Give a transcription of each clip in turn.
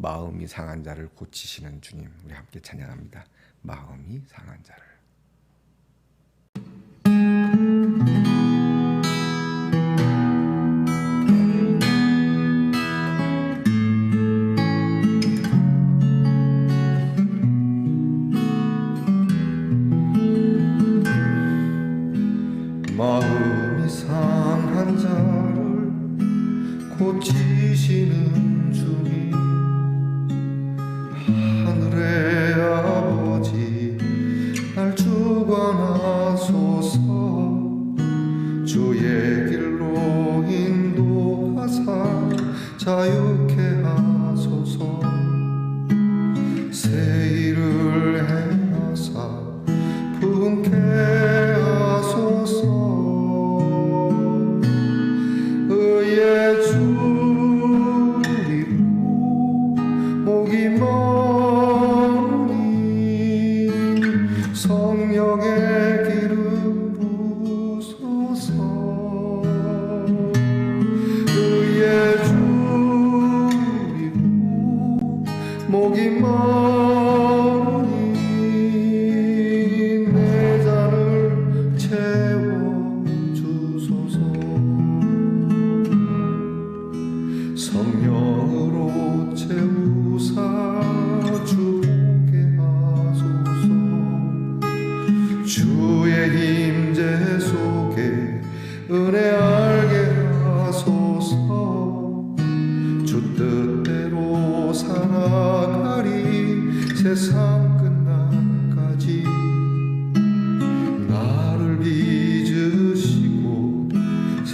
마음이 상한 자를 고치시는 주님 우리 함께 찬양합니다. 마음이 상한 자를 마음이 상한 자를 고치시는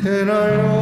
새날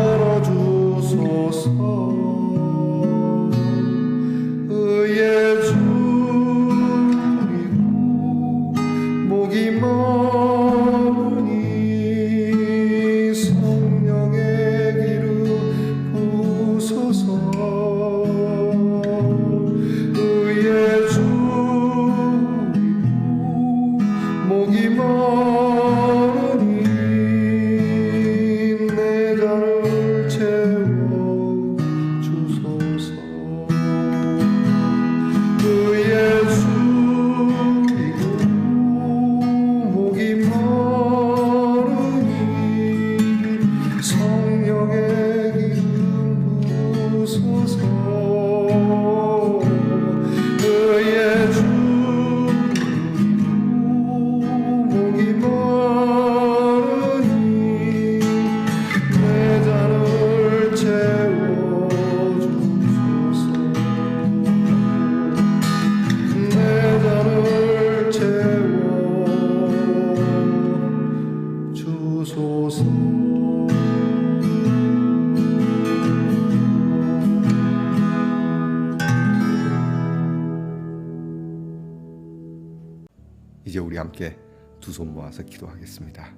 모아서 기도하겠습니다.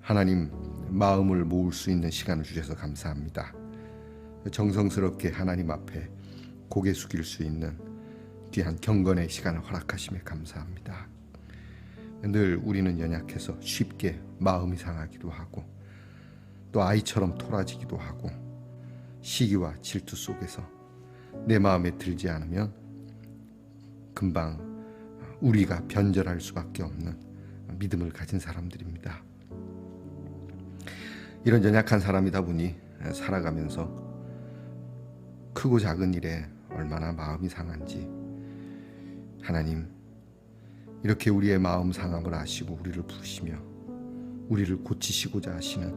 하나님 마음을 모을 수 있는 시간을 주셔서 감사합니다. 정성스럽게 하나님 앞에 고개 숙일 수 있는 귀한 경건의 시간을 허락하심에 감사합니다. 늘 우리는 연약해서 쉽게 마음이 상하기도 하고 또 아이처럼 토라지기도 하고 시기와 질투 속에서 내 마음에 들지 않으면 금방 우리가 변절할 수밖에 없는 믿음을 가진 사람들입니다. 이런 연약한 사람이다 보니 살아가면서 크고 작은 일에 얼마나 마음이 상한지 하나님 이렇게 우리의 마음 상함을 아시고 우리를 부르시며 우리를 고치시고자 하시는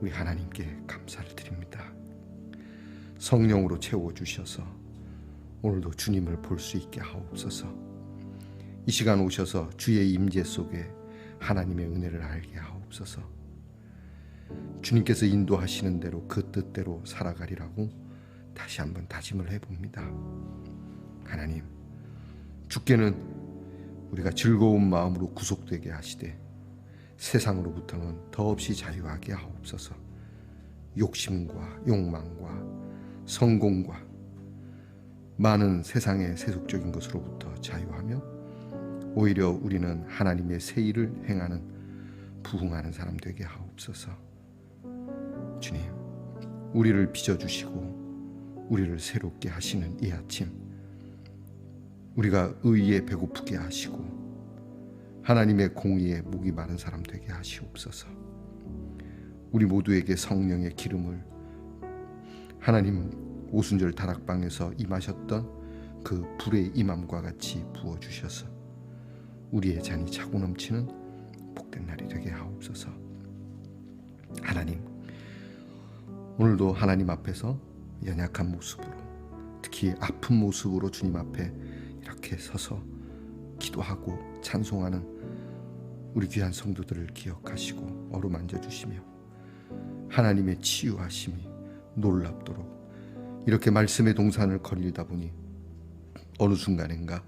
우리 하나님께 감사를 드립니다. 성령으로 채워 주셔서 오늘도 주님을 볼 수 있게 하옵소서. 이 시간 오셔서 주의 임재 속에 하나님의 은혜를 알게 하옵소서. 주님께서 인도하시는 대로 그 뜻대로 살아가리라고 다시 한번 다짐을 해봅니다. 하나님, 주께는 우리가 즐거운 마음으로 구속되게 하시되 세상으로부터는 더없이 자유하게 하옵소서. 욕심과 욕망과 성공과 많은 세상의 세속적인 것으로부터 자유하며 오히려 우리는 하나님의 새 일을 행하는 부흥하는 사람 되게 하옵소서. 주님, 우리를 빚어 주시고 우리를 새롭게 하시는 이 아침 우리가 의에 배고프게 하시고 하나님의 공의에 목이 마른 사람 되게 하시옵소서. 우리 모두에게 성령의 기름을 하나님 오순절 다락방에서 임하셨던 그 불의 임함과 같이 부어 주셔서 우리의 잔이 차고 넘치는 복된 날이 되게 하옵소서. 하나님 오늘도 하나님 앞에서 연약한 모습으로 특히 아픈 모습으로 주님 앞에 이렇게 서서 기도하고 찬송하는 우리 귀한 성도들을 기억하시고 어루만져 주시며 하나님의 치유하심이 놀랍도록 이렇게 말씀의 동산을 거닐다 보니 어느 순간인가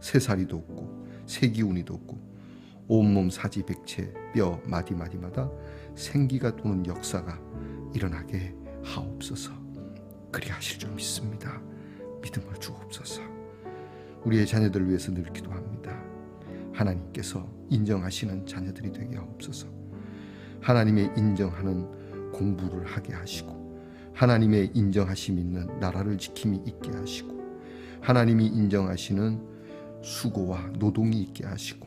새살이도 없고 새기운이도 없고 온몸 사지 백체 뼈 마디 마디마다 생기가 도는 역사가 일어나게 하옵소서. 그리 하실 줄 믿습니다. 믿음을 주옵소서. 우리의 자녀들을 위해서 늘 기도합니다. 하나님께서 인정하시는 자녀들이 되게 하옵소서. 하나님의 인정하는 공부를 하게 하시고 하나님의 인정하심 있는 나라를 지킴이 있게 하시고 하나님이 인정하시는 수고와 노동이 있게 하시고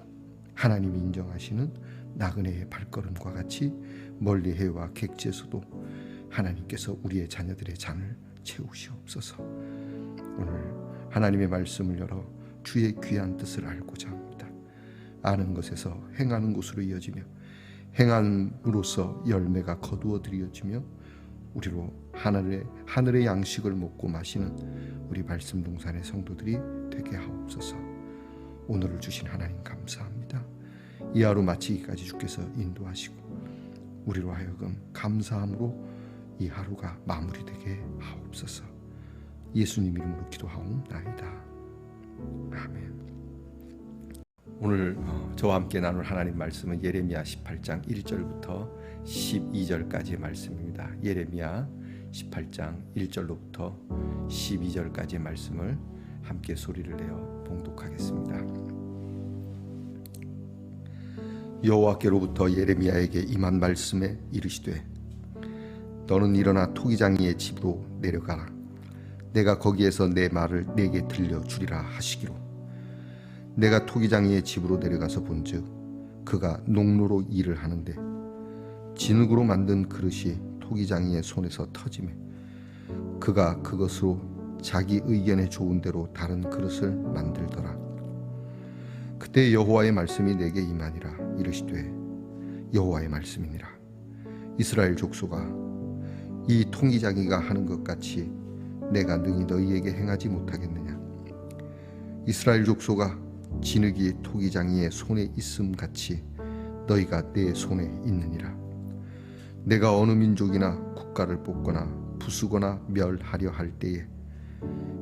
하나님이 인정하시는 나그네의 발걸음과 같이 멀리 해와 객지에서도 하나님께서 우리의 자녀들의 잔을 채우시옵소서. 오늘 하나님의 말씀을 열어 주의 귀한 뜻을 알고자 합니다. 아는 것에서 행하는 곳으로 이어지며 행함으로써 열매가 거두어 드려지며 우리로 하늘의 하늘의 양식을 먹고 마시는 우리 말씀 동산의 성도들이 되게 하옵소서. 오늘을 주신 하나님 감사합니다. 이 하루 마치기까지 주께서 인도하시고 우리로 하여금 감사함으로 이 하루가 마무리되게 하옵소서. 예수님 이름으로 기도하옵나이다. 아멘. 오늘 어, 저와 함께 나눌 하나님 말씀은 예레미야 18장 1절부터 12절까지의 말씀입니다. 예레미야 18장 1절로부터 12절까지의 말씀을 함께 소리를 내어 봉독하겠습니다. 여호와께로부터 예레미야에게 임한 말씀에 이르시되 너는 일어나 토기장이의 집으로 내려가라 내가 거기에서 내 말을 내게 들려 주리라 하시기로 내가 토기장이의 집으로 내려가서 본즉 그가 농로로 일을 하는데 진흙으로 만든 그릇이 토기장이의 손에서 터지매 그가 그것으로 자기 의견에 좋은 대로 다른 그릇을 만들더라. 그때 여호와의 말씀이 내게 임하니라 이르시되 여호와의 말씀이니라. 이스라엘 족속아 이 통기장이가 하는 것 같이 내가 능히 너희에게 행하지 못하겠느냐? 이스라엘 족속아 진흙이 토기장이의 손에 있음 같이 너희가 내 손에 있느니라. 내가 어느 민족이나 국가를 뽑거나 부수거나 멸하려 할 때에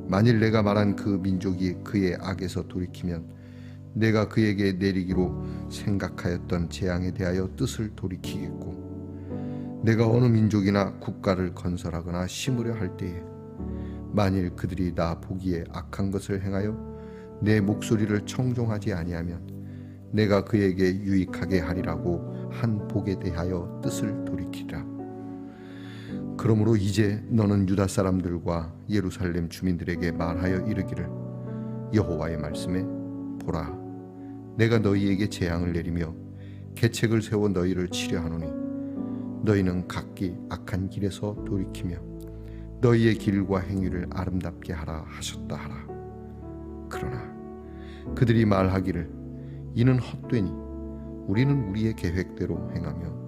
만일 내가 말한 그 민족이 그의 악에서 돌이키면 내가 그에게 내리기로 생각하였던 재앙에 대하여 뜻을 돌이키겠고 내가 어느 민족이나 국가를 건설하거나 심으려 할 때에 만일 그들이 나 보기에 악한 것을 행하여 내 목소리를 청종하지 아니하면 내가 그에게 유익하게 하리라고 한 복에 대하여 뜻을 돌이키라. 그러므로 이제 너는 유다 사람들과 예루살렘 주민들에게 말하여 이르기를 여호와의 말씀에 보라. 내가 너희에게 재앙을 내리며 계책을 세워 너희를 치려 하노니 너희는 각기 악한 길에서 돌이키며 너희의 길과 행위를 아름답게 하라 하셨다 하라. 그러나 그들이 말하기를 이는 헛되니 우리는 우리의 계획대로 행하며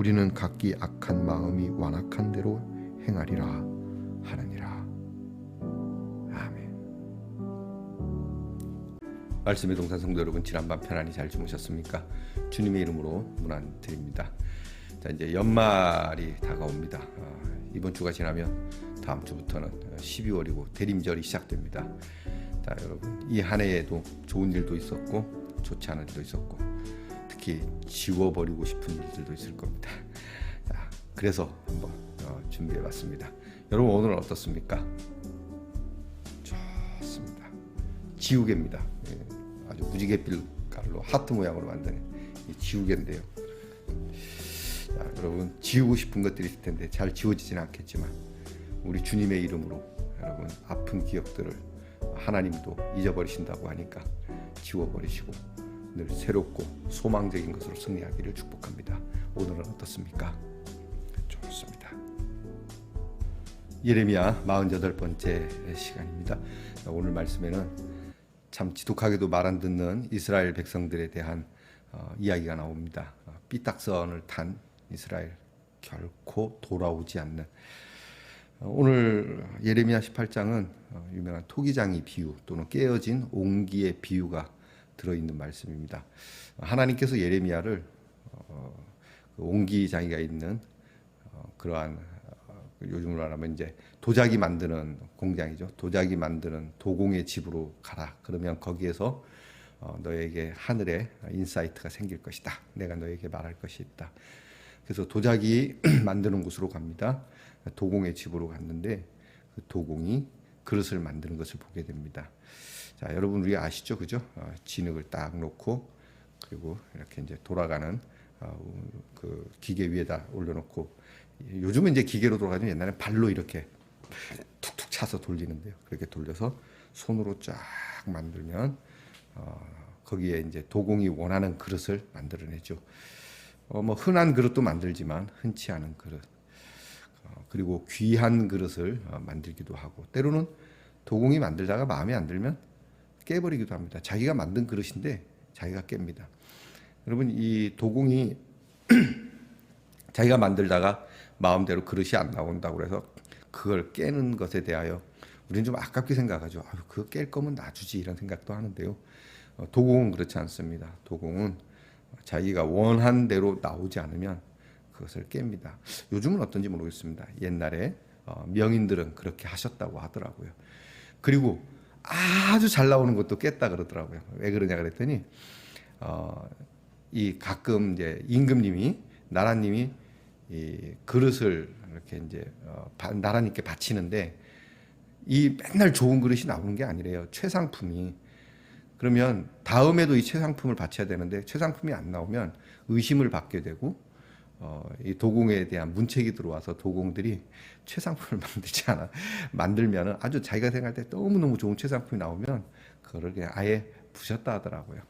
우리는 각기 악한 마음이 완악한 대로 행하리라 하느니라. 아멘. 말씀의 동산 성도 여러분 지난밤 편안히 잘 주무셨습니까? 주님의 이름으로 문안 드립니다. 자 이제 연말이 다가옵니다. 어, 이번 주가 지나면 다음 주부터는 12월이고 대림절이 시작됩니다. 자 여러분 이 한 해에도 좋은 일도 있었고 좋지 않은 일도 있었고 특히 지워버리고 싶은 일들도 있을 겁니다. 자 그래서 한번 어, 준비해봤습니다. 여러분 오늘은 어떻습니까? 좋습니다. 지우개입니다. 예, 아주 무지갯빛 깔로 하트 모양으로 이 지우개인데요. 자, 여러분 지우고 싶은 것들이 있을 텐데 잘 지워지지는 않겠지만 우리 주님의 이름으로 여러분 아픈 기억들을 하나님도 잊어버리신다고 하니까 지워버리시고 늘 새롭고 소망적인 것으로 승리하기를 축복합니다. 오늘은 어떻습니까? 좋습니다. 예레미야 48번째 시간입니다. 오늘 말씀에는 참 지독하게도 말 안 듣는 이스라엘 백성들에 대한 어, 이야기가 나옵니다. 어, 삐딱선을 탄 이스라엘 결코 돌아오지 않는 어, 오늘 예레미야 18장은 어, 유명한 토기장이 비유 또는 깨어진 옹기의 비유가 들어있는 말씀입니다. 하나님께서 예레미야를 어, 그 옹기 장이가 있는 어, 그러한 어, 요즘으로 말하면 이제 도자기 만드는 공장이죠. 도자기 만드는 도공의 집으로 가라. 그러면 거기에서 어, 너에게 하늘에 인사이트가 생길 것이다. 내가 너에게 말할 것이 있다. 그래서 도자기 만드는 곳으로 갑니다. 도공의 집으로 갔는데 그 도공이 그릇을 만드는 것을 보게 됩니다. 자, 여러분 우리 아시죠, 그죠? 어, 진흙을 딱 놓고 그리고 이렇게 이제 돌아가는 어, 그 기계 위에다 올려놓고 요즘은 이제 기계로 돌아가면 옛날에 발로 이렇게 툭툭 차서 돌리는데요. 그렇게 돌려서 손으로 쫙 만들면 어, 거기에 이제 도공이 원하는 그릇을 만들어내죠. 어, 뭐 흔한 그릇도 만들지만 흔치 않은 그릇 어, 그리고 귀한 그릇을 어, 만들기도 하고 때로는 도공이 만들다가 마음에 안 들면 깨버리기도 합니다. 자기가 만든 그릇인데 자기가 깹니다. 여러분 이 도공이 자기가 만들다가 마음대로 그릇이 안 나온다고 그래서 그걸 깨는 것에 대하여 우리는 좀 아깝게 생각하죠. 아유, 그거 깰 거면 놔주지 이런 생각도 하는데요. 어, 도공은 그렇지 않습니다. 도공은 자기가 원한 대로 나오지 않으면 그것을 깹니다. 요즘은 어떤지 모르겠습니다. 옛날에 어, 명인들은 그렇게 하셨다고 하더라고요. 그리고 아주 잘 나오는 것도 깼다 그러더라고요. 왜 그러냐 그랬더니 어, 이 가끔 이제 임금님이 나라님이 이 그릇을 이렇게 이제 어, 바- 나라님께 바치는데 이 맨날 좋은 그릇이 나오는 게 아니래요. 최상품이 그러면 다음에도 이 최상품을 바쳐야 되는데 최상품이 안 나오면 의심을 받게 되고 어, 이 도공에 대한 문책이 들어와서 도공들이 최상품을 만들지 않아 만들면은 아주 자기가 생각할 때 너무 너무 좋은 최상품이 나오면 그거를 그냥 아예 부셨다 하더라고요.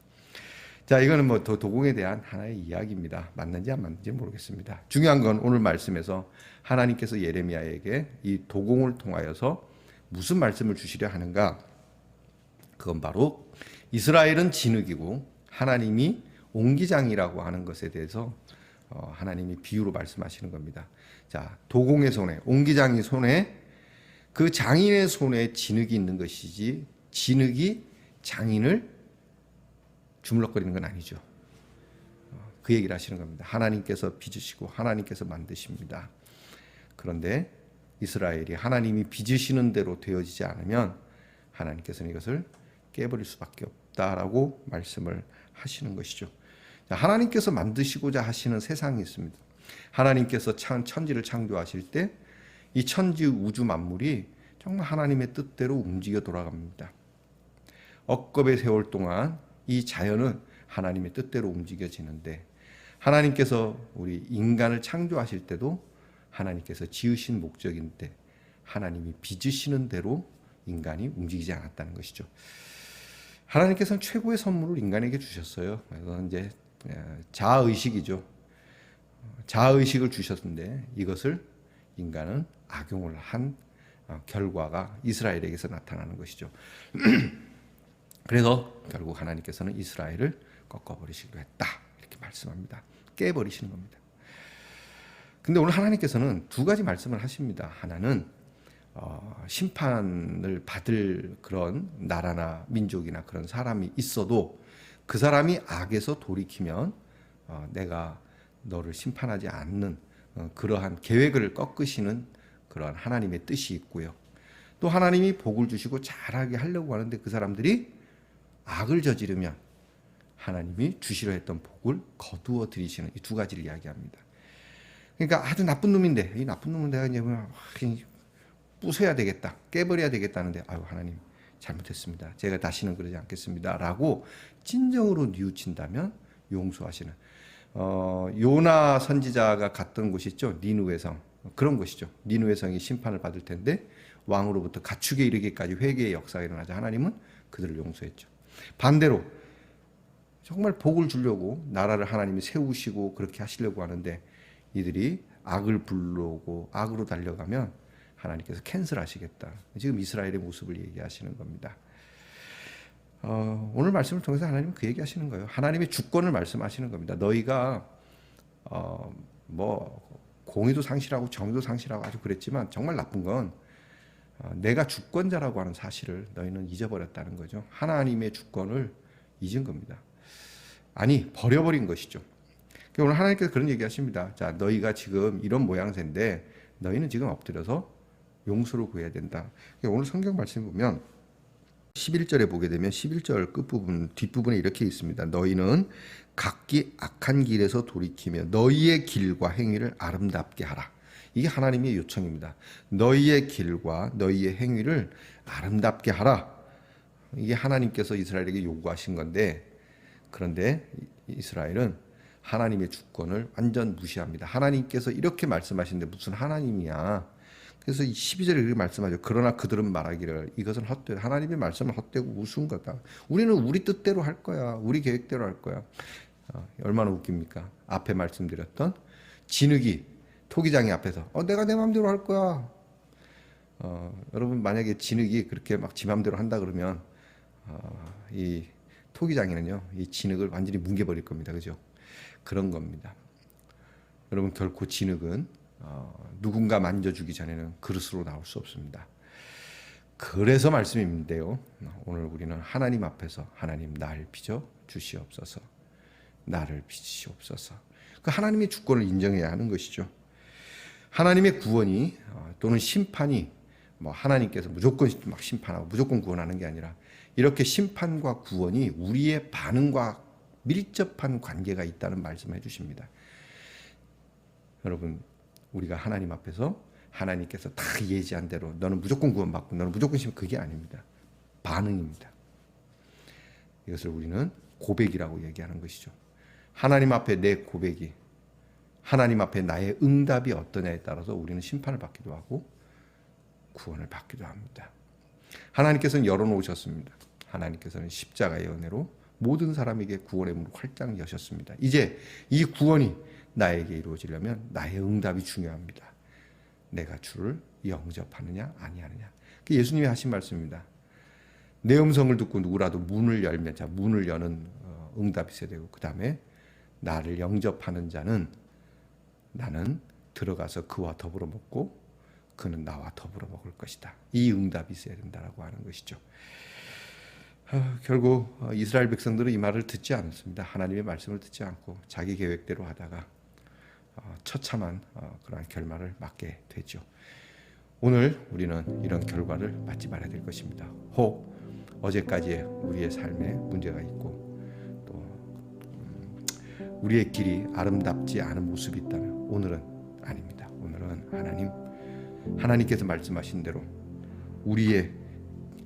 자, 이거는 뭐 도- 도공에 대한 하나의 이야기입니다. 맞는지 안 맞는지 모르겠습니다. 중요한 건 오늘 말씀에서 하나님께서 예레미야에게 이 도공을 통하여서 무슨 말씀을 주시려 하는가? 그건 바로 이스라엘은 진흙이고 하나님이 옹기장이라고 하는 것에 대해서 어, 하나님이 비유로 말씀하시는 겁니다. 자, 도공의 손에 옹기장이 손에 그 장인의 손에 진흙이 있는 것이지 진흙이 장인을 주물럭거리는 건 아니죠. 어, 그 얘기를 하시는 겁니다. 하나님께서 빚으시고 하나님께서 만드십니다. 그런데 이스라엘이 하나님이 빚으시는 대로 되어지지 않으면 하나님께서는 이것을 깨버릴 수밖에 없다라고 말씀을 하시는 것이죠. 자, 하나님께서 만드시고자 하시는 세상이 있습니다. 하나님께서 천, 천지를 창조하실 때 이 천지 우주 만물이 정말 하나님의 뜻대로 움직여 돌아갑니다. 억겁의 세월 동안 이 자연은 하나님의 뜻대로 움직여지는데 하나님께서 우리 인간을 창조하실 때도 하나님께서 지으신 목적인데 하나님이 빚으시는 대로 인간이 움직이지 않았다는 것이죠. 하나님께서는 최고의 선물을 인간에게 주셨어요. 그래서 이제 자아 의식이죠. 자아 의식을 주셨는데 이것을 인간은 악용을 한 어, 결과가 이스라엘에게서 나타나는 것이죠. 그래서 결국 하나님께서는 이스라엘을 꺾어버리시기로 했다. 이렇게 말씀합니다. 깨버리시는 겁니다. 근데 오늘 하나님께서는 두 가지 말씀을 하십니다. 하나는 어, 심판을 받을 그런 나라나 민족이나 그런 사람이 있어도 그 사람이 악에서 돌이키면 어, 내가 너를 심판하지 않는 어, 그러한 계획을 꺾으시는 그러한 하나님의 뜻이 있고요. 또 하나님이 복을 주시고 잘하게 하려고 하는데 그 사람들이 악을 저지르면 하나님이 주시려 했던 복을 거두어 드리시는 이 두 가지를 이야기합니다. 그러니까 아주 나쁜 놈인데 이 나쁜 놈은 내가 이제 뭐 부숴야 되겠다, 깨버려야 되겠다는데 아유 하나님 잘못했습니다. 제가 다시는 그러지 않겠습니다 라고 진정으로 뉘우친다면 용서하시는 어, 요나 선지자가 갔던 곳이 있죠 니누의 성 그런 곳이죠 니누의 성이 심판을 받을 텐데 왕으로부터 가축에 이르기까지 회개의 역사가 일어나자 하나님은 그들을 용서했죠. 반대로 정말 복을 주려고 나라를 하나님이 세우시고 그렇게 하시려고 하는데 이들이 악을 불러오고 악으로 달려가면 하나님께서 캔슬하시겠다. 지금 이스라엘의 모습을 얘기하시는 겁니다. 어, 오늘 말씀을 통해서 하나님은 그 얘기하시는 거예요. 하나님의 주권을 말씀하시는 겁니다. 너희가 어, 뭐 공의도 상실하고 정의도 상실하고 아주 그랬지만 정말 나쁜 건 어, 내가 주권자라고 하는 사실을 너희는 잊어버렸다는 거죠. 하나님의 주권을 잊은 겁니다. 아니 버려버린 것이죠. 그러니까 오늘 하나님께서 그런 얘기하십니다. 자, 너희가 지금 이런 모양새인데 너희는 지금 엎드려서 용서를 구해야 된다. 그러니까 오늘 성경 말씀 보면 11절에 보게 되면 11절 끝부분 뒷부분에 이렇게 있습니다. 너희는 각기 악한 길에서 돌이키며 너희의 길과 행위를 아름답게 하라. 이게 하나님의 요청입니다. 너희의 길과 너희의 행위를 아름답게 하라. 이게 하나님께서 이스라엘에게 요구하신 건데 그런데 이스라엘은 하나님의 주권을 완전 무시합니다. 하나님께서 이렇게 말씀하시는데 무슨 하나님이야? 그래서 12절에 이렇게 말씀하죠. 그러나 그들은 말하기를 이것은 헛되다. 하나님의 말씀은 헛되고 우스운 거다. 우리는 우리 뜻대로 할 거야. 우리 계획대로 할 거야. 어, 얼마나 웃깁니까? 앞에 말씀드렸던 진흙이 토기장이 앞에서 어, 내가 내 마음대로 할 거야. 어, 여러분 만약에 진흙이 그렇게 막 지 마음대로 한다 그러면 어, 이 토기장이는요 이 진흙을 완전히 뭉개버릴 겁니다. 그죠? 그런 겁니다. 여러분 결코 진흙은 어, 누군가 만져주기 전에는 그릇으로 나올 수 없습니다. 그래서 말씀인데요. 오늘 우리는 하나님 앞에서 하나님 날 빚어 주시옵소서. 나를 빚으시옵소서. 그 하나님의 주권을 인정해야 하는 것이죠. 하나님의 구원이 어, 또는 심판이 뭐 하나님께서 무조건 막 심판하고 무조건 구원하는 게 아니라 이렇게 심판과 구원이 우리의 반응과 밀접한 관계가 있다는 말씀을 해주십니다. 여러분 우리가 하나님 앞에서 하나님께서 다 예지한 대로 너는 무조건 구원받고 너는 무조건 심 그게 아닙니다. 반응입니다. 이것을 우리는 고백이라고 얘기하는 것이죠. 하나님 앞에 내 고백이 하나님 앞에 나의 응답이 어떠냐에 따라서 우리는 심판을 받기도 하고 구원을 받기도 합니다. 하나님께서는 열어놓으셨습니다. 하나님께서는 십자가의 은혜로 모든 사람에게 구원의 문을 활짝 여셨습니다. 이제 이 구원이 나에게 이루어지려면 나의 응답이 중요합니다. 내가 주를 영접하느냐 아니하느냐. 그 예수님이 하신 말씀입니다. 내 음성을 듣고 누구라도 문을 열면 자 문을 여는 어, 응답이 있어야 되고 그 다음에 나를 영접하는 자는 나는 들어가서 그와 더불어 먹고 그는 나와 더불어 먹을 것이다. 이 응답이 있어야 된다라고 하는 것이죠. 어, 결국 어, 이스라엘 백성들은 이 말을 듣지 않았습니다. 하나님의 말씀을 듣지 않고 자기 계획대로 하다가 어, 처참한 어, 그러한 결말을 맞게 되죠. 오늘 우리는 이런 결과를 맞지 말아야 될 것입니다. 혹 어제까지의 우리의 삶에 문제가 있고 또 음, 우리의 길이 아름답지 않은 모습이 있다면 오늘은 아닙니다. 오늘은 하나님 하나님께서 말씀하신 대로 우리의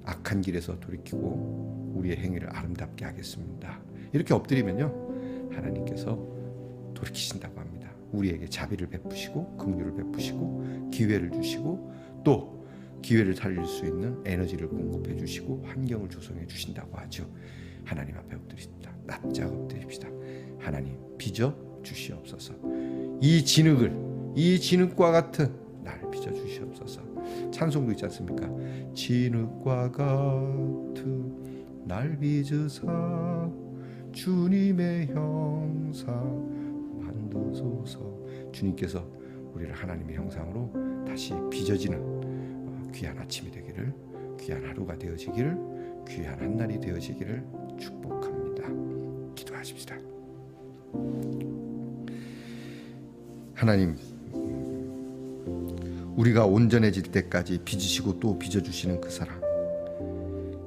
악한 길에서 돌이키고 우리의 행위를 아름답게 하겠습니다. 이렇게 엎드리면요 하나님께서 돌이키신다고 합니다. 우리에게 자비를 베푸시고 긍휼을 베푸시고 기회를 주시고 또 기회를 살릴 수 있는 에너지를 공급해 주시고 환경을 조성해 주신다고 하죠. 하나님 앞에 엎드립시다. 납작 엎드립시다. 하나님 빚어 주시옵소서. 이 진흙을 이 진흙과 같은 날 빚어 주시옵소서. 찬송도 있지 않습니까? 진흙과 같은 날 빚으사 주님의 형상 만드소서 주님께서 우리를 하나님의 형상으로 다시 빚어지는 어, 귀한 아침이 되기를 귀한 하루가 되어지기를 귀한 한 날이 되어지기를 축복합니다. 기도하십시다. 하나님 우리가 온전해질 때까지 빚으시고 또 빚어주시는 그 사랑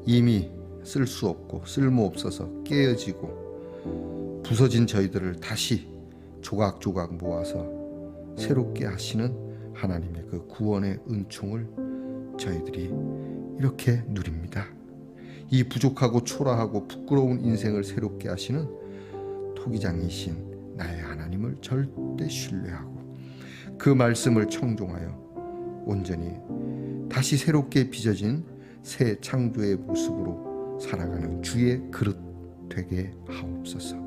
이미 쓸 수 없고 쓸모 없어서 깨어지고 부서진 저희들을 다시 조각조각 모아서 새롭게 하시는 하나님의 그 구원의 은총을 저희들이 이렇게 누립니다. 이 부족하고 초라하고 부끄러운 인생을 새롭게 하시는 토기장이신 나의 하나님을 절대 신뢰하고 그 말씀을 청종하여 온전히 다시 새롭게 빚어진 새 창조의 모습으로 살아가는 주의 그릇 되게 하옵소서.